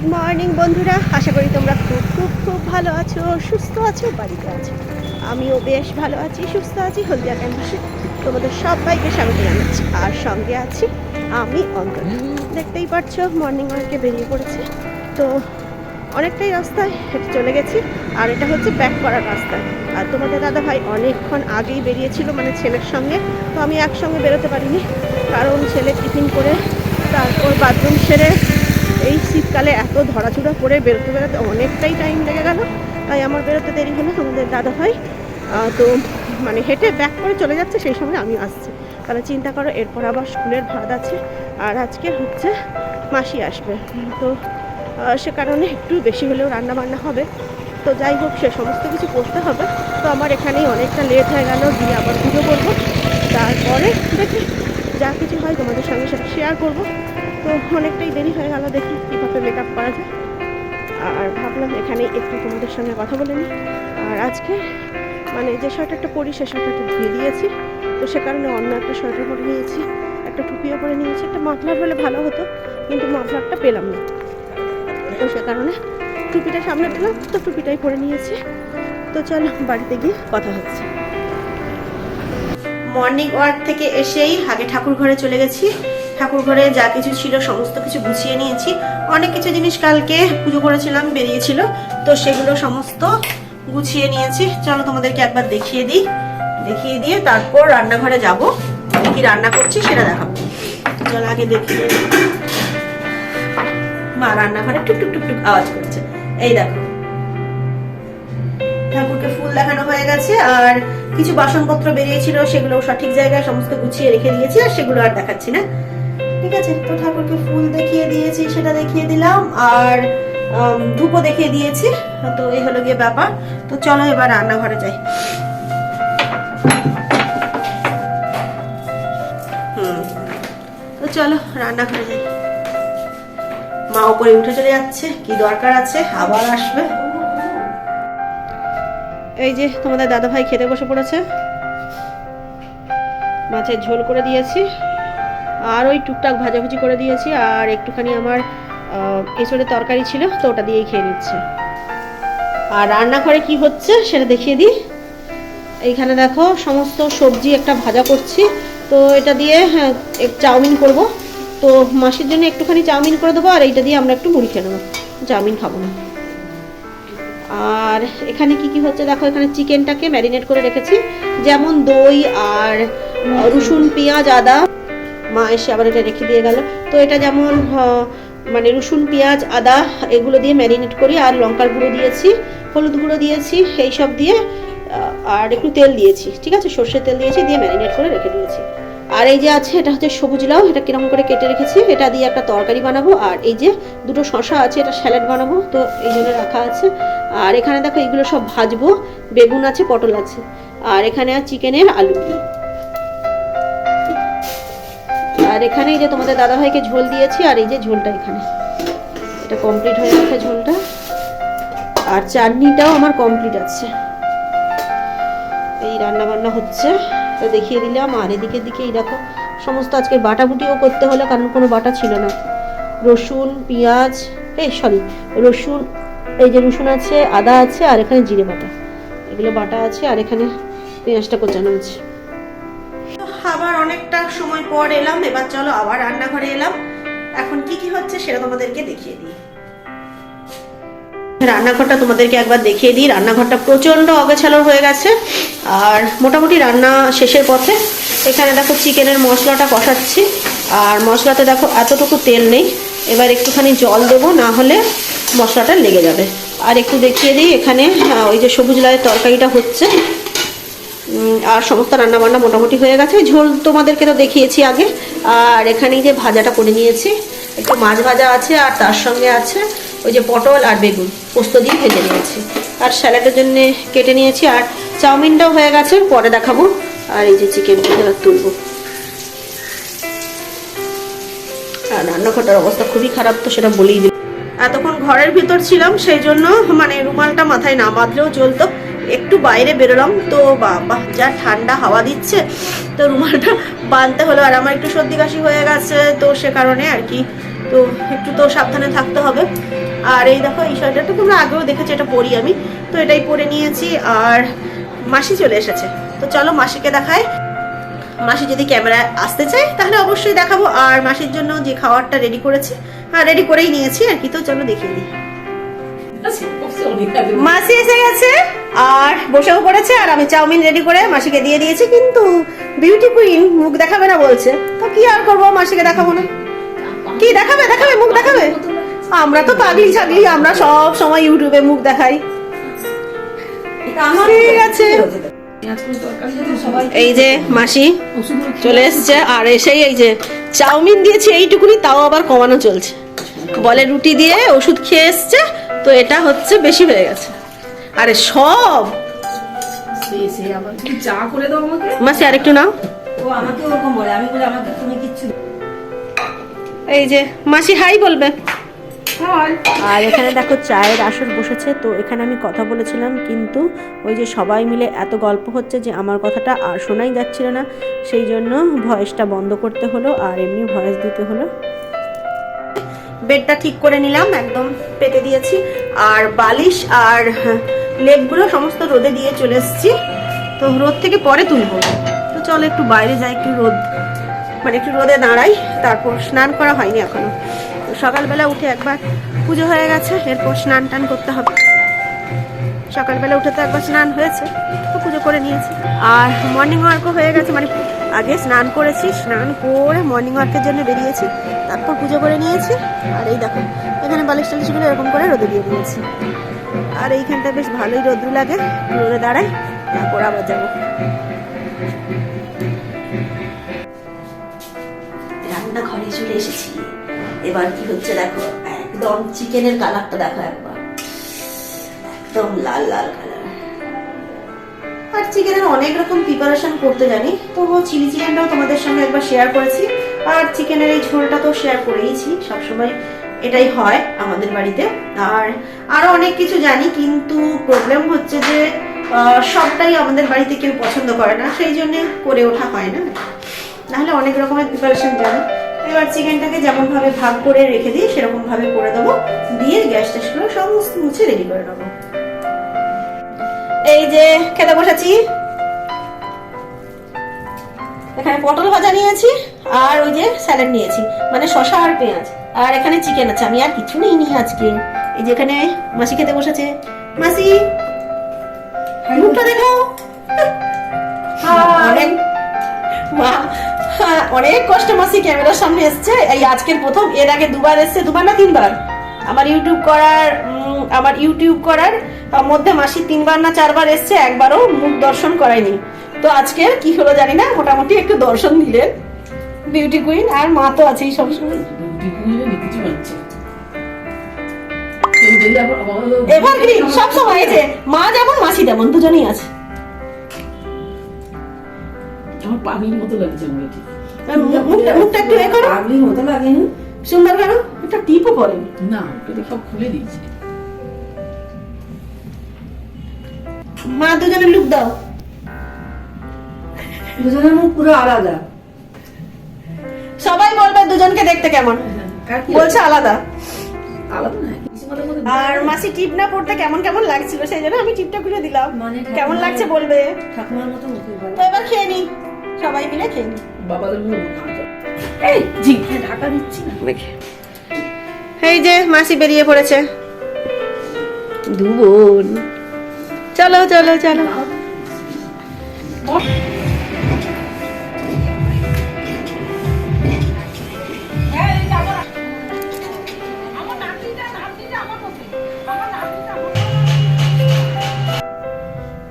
Good morning বন্ধুরা। আশা করি তোমরা খুব খুব খুব ভালো আছো, সুস্থ আছো, বাড়িতে আছো। আমিও বেশ ভালো আছি, সুস্থ আছি, হলদিয়া ক্যাম্পাসে তোমাদের সবাইকে স্বাগত জানাচ্ছি। আর সঙ্গে আছি আমি, অন্তর। দেখতেই পাচ্ছ মর্নিং ওয়ার্কে বেরিয়ে পড়েছে। তো অনেকটাই রাস্তায় হেঁটে চলে গেছি, আর এটা হচ্ছে ব্যাক করার রাস্তা। আর তোমাদের দাদা ভাই অনেকক্ষণ আগেই বেরিয়েছিল মানে ছেলের সঙ্গে। তো আমি একসঙ্গে বেরোতে পারিনি, কারণ ছেলে টিফিন করে তারপর বাথরুম সেরে এই শীতকালে এত ধরাচুড়া করে বেরোতে বেরোতে অনেকটাই টাইম লেগে গেল। তাই আমার বেরোতে দেরি হলো আমাদের দাদা ভাই তো মানে হেঁটে ব্যাক করে চলে যাচ্ছে, সেই সময় আমি আসছি। তাহলে চিন্তা করো, এরপর আবার স্কুলের ভাত আছে। আর আজকে হচ্ছে মাসি আসবে। তো সে কারণে একটু বেশি হলেও রান্না বান্না হবে। তো যাই হোক, সে সমস্ত কিছু করতে হবে। তো আমার এখানেই অনেকটা লেট হয়ে গেল গিয়ে আবার পুজো করব। তারপরে দেখি যা কিছু হয় তোমাদের সঙ্গে সেটা শেয়ার করব। তো অনেকটাই দেরি হয়ে গেল, দেখি কীভাবে মেকআপ করা যায়। আর ভাবলাম এখানে একটু তোমাদের সঙ্গে কথা বলে নিই। আর আজকে মানে যে সোয়েটারটা পরি, সে সোয়েটারটা ধুয়ে দিয়েছি। তো সে কারণে অন্য একটা সোয়েটার পরে নিয়েছি, একটা টুপিও পরে নিয়েছি, একটা মাফলার হলে ভালো হতো, কিন্তু মাফলারটা পেলাম না। তো সে কারণে টুপিটা সামনে পেলাম, তো টুপিটাই পরে নিয়েছি। তো চল বাড়িতে গিয়ে কথা হচ্ছে। মর্নিং ওয়াক থেকে এসেই আগে ঠাকুর ঘরে চলে গেছি। ঠাকুর ঘরে যা কিছু ছিল, সমস্ত কিছু গুছিয়ে নিয়েছি। অনেক কিছু জিনিস কালকে পুজো করেছিলাম, বেরিয়েছিল। তো সেগুলো সমস্ত গুছিয়ে নিয়েছি। চলো তোমাদেরকে একবার দেখিয়ে দিই। দেখিয়ে দিয়ে তারপর রান্নাঘরে যাব। কি রান্না করছি সেটা দেখাবো। চলো আগে দেখিয়ে মা রান্নাঘরে টুক টুক টুক টুক আওয়াজ করছে। এই দেখো। ঠাকুরকে ফুল দেখানো হয়ে গেছে আর কিছু বাসনপত্র বেরিয়েছিল, সেগুলো সঠিক জায়গায় সমস্ত গুছিয়ে রেখে দিয়েছি আর সেগুলো আর দেখাচ্ছি না। ঠিক আছে, তো ঠাকুরকে ফুল দেখিয়ে দিয়েছি, সেটা দেখিয়ে দিলাম, আর ধূপও দেখিয়ে দিয়েছি, তো এই হলো গিয়ে ব্যাপার, তো চলো এবার রান্নাঘরে যাই। হুম, তো চলো রান্নাঘরে যাই। মা উপরে উঠে চলে যাচ্ছে, কি দরকার আছে, আবার আসবে। এই যে তোমাদের দাদা ভাই খেতে বসে পড়েছে। মাছের ঝোল করে দিয়েছি। আর ওই টুকটাক ভাজাভুজি করে দিয়েছি আর একটুখানি আমার এঁচড়ের তরকারি ছিল তো ওটা দিয়েই খেয়ে নিচ্ছে। আর রান্নাঘরে কি হচ্ছে সেটা দেখিয়ে দিই। এইখানে দেখো সমস্ত সবজি একটা ভাজা করছি তো এটা দিয়ে হ্যাঁ, চাউমিন করব। তো মাসির জন্য একটুখানি চাউমিন করে দেবো আর এইটা দিয়ে আমরা একটু মুড়ি খেয়ে নেব। চাউমিন খাব না। আর এখানে কি কি হচ্ছে দেখো এখানে চিকেনটাকে ম্যারিনেট করে রেখেছি। যেমন দই আর রসুন পেঁয়াজ আদা। মা এসে আবার এটা রেখে দিয়ে গেল। তো এটা যেমন মানে রসুন, পেঁয়াজ, আদা এগুলো দিয়ে ম্যারিনেট করি, আর লঙ্কার গুঁড়ো দিয়েছি, হলুদ গুঁড়ো দিয়েছি, এই সব দিয়ে আর একটু তেল দিয়েছি, ঠিক আছে? সর্ষের তেল দিয়েছি, দিয়ে ম্যারিনেট করে রেখে দিয়েছি। আর এই যে আছে, এটা হচ্ছে সবুজ লাউ, এটা কীরকম করে কেটে রেখেছি, এটা দিয়ে একটা তরকারি বানাবো, আর এই যে দুটো শশা আছে, এটা স্যালাড বানাবো, তো এই জন্য রাখা আছে। আর এখানে দেখো, এগুলো সব ভাজবো, বেগুন আছে, পটল আছে, আর এখানে আছে চিকেনের আলু আর এখানে এই যে তোমাদের দাদাভাইকে ঝোল দিয়েছি, আর এই যে ঝোলটা এখানে। এটা কমপ্লিট হয়ে গেছে ঝোলটা। আর চাটনিটাও আমার কমপ্লিট আছে। এই রান্না বান্না হচ্ছে। তো দেখিয়ে দিলাম, আর এদিকে দিকে এই দেখো, সমস্ত আজকে বাটাবুটিও করতে হলো, কারণ কোনো বাটা ছিল না। রসুন, পেঁয়াজ, এই সরি রসুন, এই যে রসুন আছে, আদা আছে, আর এখানে জিরে বাটা। এগুলো বাটা আছে, আর এখানে পেঁয়াজটা কোচানো আছে। আবার অনেকটা সময় পর এলাম, এবার চলো আবার রান্নাঘরে এলাম। এখন কি কি হচ্ছে সেটা তোমাদেরকে দেখিয়ে দিই। রান্নাঘরটা তোমাদেরকে একবার দেখিয়ে দিই। রান্নাঘরটা প্রচণ্ড অগোছালো হয়ে গেছে। আর মোটামুটি রান্না শেষের পথে এখানে দেখো চিকেনের মশলাটা কষাচ্ছি। আর মশলাতে দেখো এতটুকু তেল নেই। এবার একটুখানি জল দেবো, না হলে মশলাটা লেগে যাবে। আর একটু দেখিয়ে দিই, এখানে ওই যে সবুজ লালের তরকারিটা হচ্ছে। আর সমস্ত রান্না বান্না মোটামুটি হয়ে গেছে। ঝোল তোমাদেরকে তো দেখিয়েছি আগে। আর এখানে যে ভাজাটা করে নিয়েছি, একটু মাছ ভাজা আছে আর তার সঙ্গে আছে ওই যে পটল আর বেগুন, পোস্ত দিয়ে ভেজে নিয়েছি। আর স্যালাডের জন্য কেটে নিয়েছি, আর চাউমিনটাও হয়ে গেছে, পরে দেখাবো। আর এই যে চিকেনটা তুলবো। আর রান্নাঘরটার অবস্থা খুবই খারাপ তো সেটা বলেই দিই এতক্ষণ ঘরের ভিতর ছিলাম, সেই জন্য মানে রুমালটা মাথায় না বাঁধলেও চলতো একটু বাইরে বেরোলাম, তো বাবা, যা ঠান্ডা হাওয়া দিচ্ছে, তো রুমালটা বাঁধতে হলো, আর আমার একটু সর্দি কাশি হয়ে গেছে, তো সে কারণে আর কি, তো একটু তো সাবধানে থাকতে হবে। আর এই দেখো, এই সোয়েটারটা তোমরা আগেও দেখেছ, এটা পরি আমি, তো এটাই পরে নিয়েছি, আর মাসি চলে এসেছে। তো চলো মাসিকে দেখায় মাসি যদি ক্যামেরায় আসতে চায়, তাহলে অবশ্যই দেখাবো, আর মাসির জন্য যে খাবারটা রেডি করেছি হ্যাঁ রেডি করেই নিয়েছি, আর কি, তো চলো দেখিয়ে দিই। মাসি এসে গেছে আর বসেও পড়েছে, আর আমি চাউমিন রেডি করে মাসিকে দিয়ে দিয়েছি, কিন্তু বিউটি কুইন মুখ দেখাবে না বলছে। তো কি আর করব, মাসিকে দেখাবো না। কি দেখাবে দেখাবে, মুখ দেখাবে? আমরা তো পাগলি ছাগলি, আমরা সব সময় ইউটিউবে মুখ দেখাই। ঠিক আছে। এই যে মাসি চলে এসছে, আর এসেই এই যে চাউমিন দিয়েছি, এইটুকুনি, তাও আবার কমানো চলছে। বলে রুটি দিয়ে ওষুধ খেয়ে এসছে তো এটা হচ্ছে বেশি হয়ে গেছে। আরে সব! চা করে দাও মাসি আরেকটু নাও। ও আমাকে ওরকম বলে আমি বলি আমাকে তুমি কিচ্ছু এই যে মাসি হাই বলবে। আর এখানে দেখো চায়ের আসর বসেছে তো এখানে আমি কথা বলেছিলাম কিন্তু ওই যে সবাই মিলে এত গল্প হচ্ছে যে আমার কথাটা আর শোনাই যাচ্ছিল না সেই জন্য ভয়েসটা বন্ধ করতে হলো আর এমনি ভয়েস দিতে হলো। বেডটা ঠিক করে নিলাম, একদম পেতে দিয়েছি। আর বালিশ আর লেপগুলো সমস্ত রোদে দিয়ে চলে এসেছি। তো রোদ থেকে পরে তুলবো। তো চলো একটু বাইরে যাই, একটু রোদ মানে একটু রোদে দাঁড়াই, তারপর স্নান করা হয়নি এখনও। সকালবেলা উঠে একবার পুজো হয়ে গেছে, এরপর স্নান টান করতে হবে। সকালবেলা উঠে তো একবার স্নান হয়েছে, তো পুজো করে নিয়েছি। আর মর্নিং ওয়ার্কও হয়ে গেছে মানে আগে স্নান করেছি, স্নান করে মর্নিং ওয়ার্কের জন্য বেরিয়েছি। তারপর পুজো করে নিয়েছি। আর এই দেখো, এখানে বালিশ টালিশগুলো এরকম করে রোদে দিয়ে দিয়েছি। আর এইখানটা বেশ ভালোই রোদ্রু লাগে, রোদে দাঁড়াই, তারপর আবার যাব। রান্না ঘরে চলে এসেছি। এবার কি হচ্ছে দেখো, একদম চিকেনের কালারটা দেখো একবার। একদম লাল লাল কালার আর চিকেনের অনেক রকম প্রিপারেশন করতে জানি, তো চিলি চিকেনটাও তোমাদের সঙ্গে একবার শেয়ার করেছি। আর চিকেনের এই ঝোলটা তো শেয়ার করেইছি, সবসময় এটাই হয় আমাদের বাড়িতে। আর আরও অনেক কিছু জানি, কিন্তু প্রবলেম হচ্ছে যে সবটাই আমাদের বাড়িতে কেউ পছন্দ করে না, সেই জন্য করে ওঠা হয় না। নাহলে অনেক রকমের প্রিপারেশন জানি। এবার চিকেনটাকে যেমন ভাবে ভাগ করে রেখে দিই সেরকম ভাবে করে দেবো। দিয়ে গ্যাস ট্যাসগুলো সমস্ত মুছে রেডি করে নেব। এই যে খেতে বসেছি। এখানে পটল ভাজা নিয়েছি আর ওই যে স্যালাড নিয়েছি মানে শশা আর পেঁয়াজ। আর এখানে চিকেন আছে আমি আর কিছু নেইনি আজকে। এই যে এখানে মাসি খেতে বসেছে। মাসি মুখটা দেখো। অনেক মা অনেক কষ্ট মাসি ক্যামেরার সামনে এসছে। এই আজকের প্রথম এর আগে দুবার এসছে দুবার না তিনবার? আমার ইউটিউব করার আমার ইউটিউব করার মধ্যে মাসি তিনবার না চারবার এসছে একবারও মুখ দর্শন করায়নি। তো আজকে কি হলো জানি না মোটামুটি একটু দর্শন দিলেন। বিউটি কুইন আর মা তো আছেই সবসময়। কিছু পাচ্ছে কেউ দেখলে আবার আবার- এভারগ্রিন সব সময় এই যে মা যেমন মাসি তেমন দুজনেই আছে। আমার পানির মতো লাগছে মুখটা একটু এ করো। মতো লাগে না সুন্দর করো একটা টিপও পরে না ওটা সব খুলে দিয়েছে। মা দুজনে লুক দাও। দুজনের মুখ পুরো আলাদা। সবাই বলবে দুজনকে দেখতে কেমন। কি বলছে আলাদা। না আর মাসি টিপ না পড়তে কেমন কেমন লাগছিল সেই জন্য আমি টিপটা খুলে দিলাম। মানে কেমন লাগছে বলবে? ঠাকুমার মতো তো এবার খেয়ে নি সবাই মিলে খেয়ে নি বাবাদের মুখ হ্যাঁ, এই যে মাসি বেরিয়ে পড়েছে। দু চলো চলো চলো।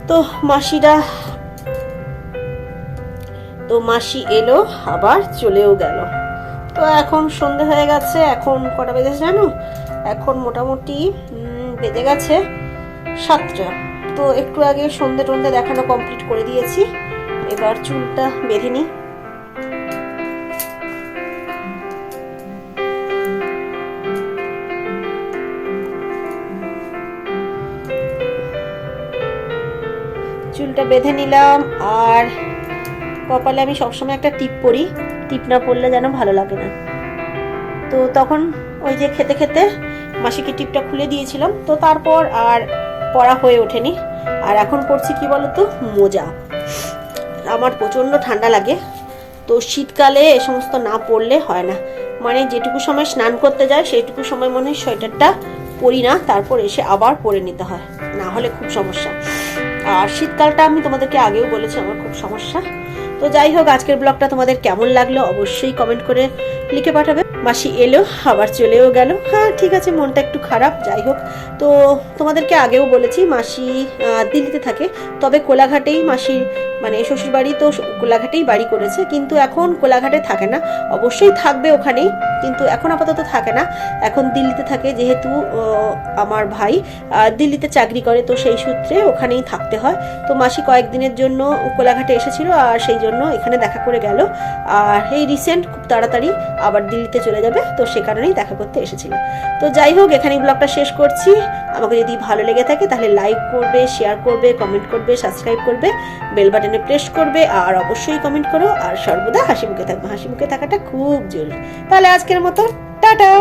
তো মাসিরা মাসি এলো, আবার চলেও গেল। তো এখন সন্ধে হয়ে গেছে, এখন কটা বেজেছে জানো? এখন মোটামুটি বেজে গেছে সাতটা। তো একটু আগে সন্ধে টন্ধে দেখানো কমপ্লিট করে দিয়েছি, এবার চুলটা বেঁধে নিই। চুলটা বেঁধে নিলাম, আর কপালে আমি সবসময় একটা টিপ পরি। টিপ না পরলে যেন ভালো লাগে না। তো তখন ওই যে খেতে খেতে মাসিকে টিপটা খুলে দিয়েছিলাম। তো তারপর আর পড়া হয়ে ওঠেনি। আর এখন পড়ছি কি বলতো? মোজা। আমার প্রচণ্ড ঠান্ডা লাগে। তো শীতকালে এ সমস্ত না পরলে হয় না। মানে যেটুকু সময় স্নান করতে যায়, সেইটুকু সময় মনে হয় সোয়েটারটা পরি না। তারপর এসে আবার পরে নিতে হয়। না হলে খুব সমস্যা। আর শীতকালটা আমি তোমাদেরকে আগেও বলেছি, আমার খুব সমস্যা। তো যাই হোক, আজকের ব্লগটা তোমাদের কেমন লাগল অবশ্যই কমেন্ট করে লিখে পাঠাবে। মাসি এলো, আবার চলেও গেল। হ্যাঁ ঠিক আছে, মনটা একটু খারাপ, যাই হোক। তো তোমাদেরকে আগেও বলেছি, মাসি দিল্লিতে থাকে। তবে কোলাঘাটেই মাসির মানে শ্বশুরবাড়ি তো কোলাঘাটেই বাড়ি করেছে। কিন্তু এখন কোলাঘাটে থাকে না। অবশ্যই থাকবে ওখানেই। কিন্তু এখন আপাতত থাকে না। এখন দিল্লিতে থাকে যেহেতু আমার ভাই দিল্লিতে চাকরি করে, তো সেই সূত্রে ওখানেই থাকতে হয়। তো মাসি কয়েকদিনের জন্য কোলাঘাটে এসেছিল আর সেই জন্য এখানে দেখা করে গেল। আর এই রিসেন্ট খুব তাড়াতাড়ি আবার দিল্লিতে চলে যাবে, তো সে কারণেই দেখা করতে এসেছিল। তো যাই হোক এখানে ব্লগটা শেষ করছি। আমাকে যদি ভালো লেগে থাকে তাহলে লাইক করবে শেয়ার করবে কমেন্ট করবে সাবস্ক্রাইব করবে বেল বাটনে প্রেস করবে, আর অবশ্যই কমেন্ট করো। আর সর্বদা হাসি মুখে থাকবে হাসি মুখে থাকাটা খুব জরুরি। তাহলে আজকের মতো টাটা!